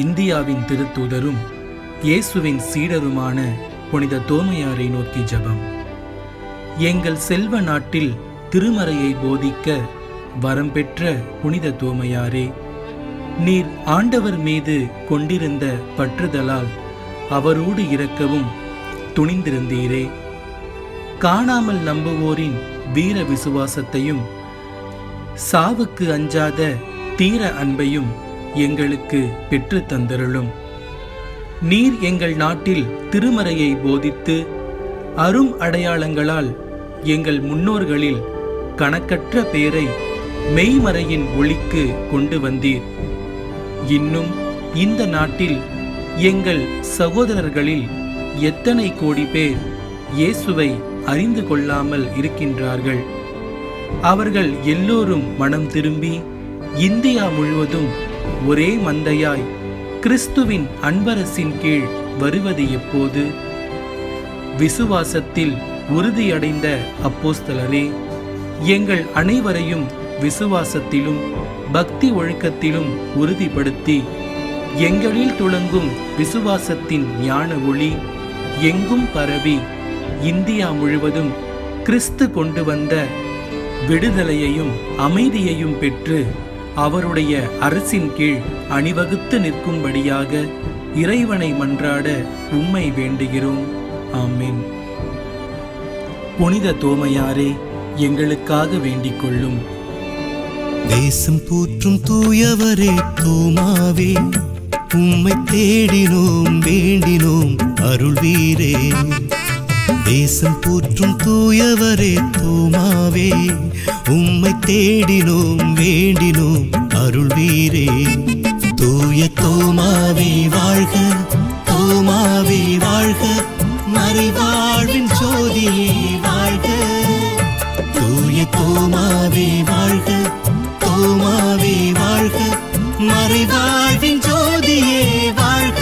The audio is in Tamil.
இந்தியாவின் திருத்தூதரும் இயேசுவின் சீடருமான புனித தோமையாரை நோக்கி ஜெபம். எங்கள் செல்வ நாட்டில் திருமறையை போதிக்க வரம் பெற்ற புனித தோமையாரே நீர் ஆண்டவர் மீது கொண்டிருந்த பற்றுதலால் அவரோடு இறக்கவும் துணிந்திருந்தீரே. காணாமல் நம்புவோரின் வீர விசுவாசத்தையும் சாவுக்கு அஞ்சாத தீர அன்பையும் எங்களுக்கு பெற்று தந்தருளும். நீர் எங்கள் நாட்டில் திருமறையை போதித்து அரும் அடையாளங்களால் எங்கள் முன்னோர்களில் கணக்கற்ற பேரை மெய்மறையின் ஒளிக்கு கொண்டு வந்தீர். இன்னும் இந்த நாட்டில் எங்கள் சகோதரர்களில் எத்தனை கோடி பேர் இயேசுவை அறிந்து கொள்ளாமல் இருக்கின்றார்கள். அவர்கள் எல்லோரும் மனம் திரும்பி இந்தியா முழுவதும் ஒரே மந்தையாய் கிறிஸ்துவின் அன்பரசின் கீழ் வருவது எப்போது? விசுவாசத்தில் உறுதியடைந்த அப்போஸ்தலரே எங்கள் அனைவரையும் விசுவாசத்திலும் பக்தி ஒழுக்கத்திலும் உறுதிப்படுத்தி எங்களில் துளங்கும் விசுவாசத்தின் ஞான ஒளி எங்கும் பரவி இந்தியா முழுவதும் கிறிஸ்து கொண்டு வந்த விடுதலையையும் அமைதியையும் பெற்று அவருடைய அரசின் கீழ் அணிவகுத்து நிற்கும்படியாக இறைவனை மன்றாட உம்மை வேண்டுகிறோம். ஆமீன். புனித தோமையாரே எங்களுக்காக வேண்டிக் கொள்ளும் தேசம் போற்றும் தூயவரே தூமாவே உம்மை தேடினோம் வேண்டினோம் அருள்வீரே. தேசம் போற்றும் தூயவரே தூமாவே. உம்மை தேடினோம் வேண்டினோம் அருள்வீரே. தூய தோமாவே வாழ்க தோமாவே வாழ்க. மறைவாழ்வின் ஜோதியே வாழ்க. தூய தோமாவே வாழ்க தோமாவே வாழ்க. மறைவாழ்வின் ஜோதியே வாழ்க.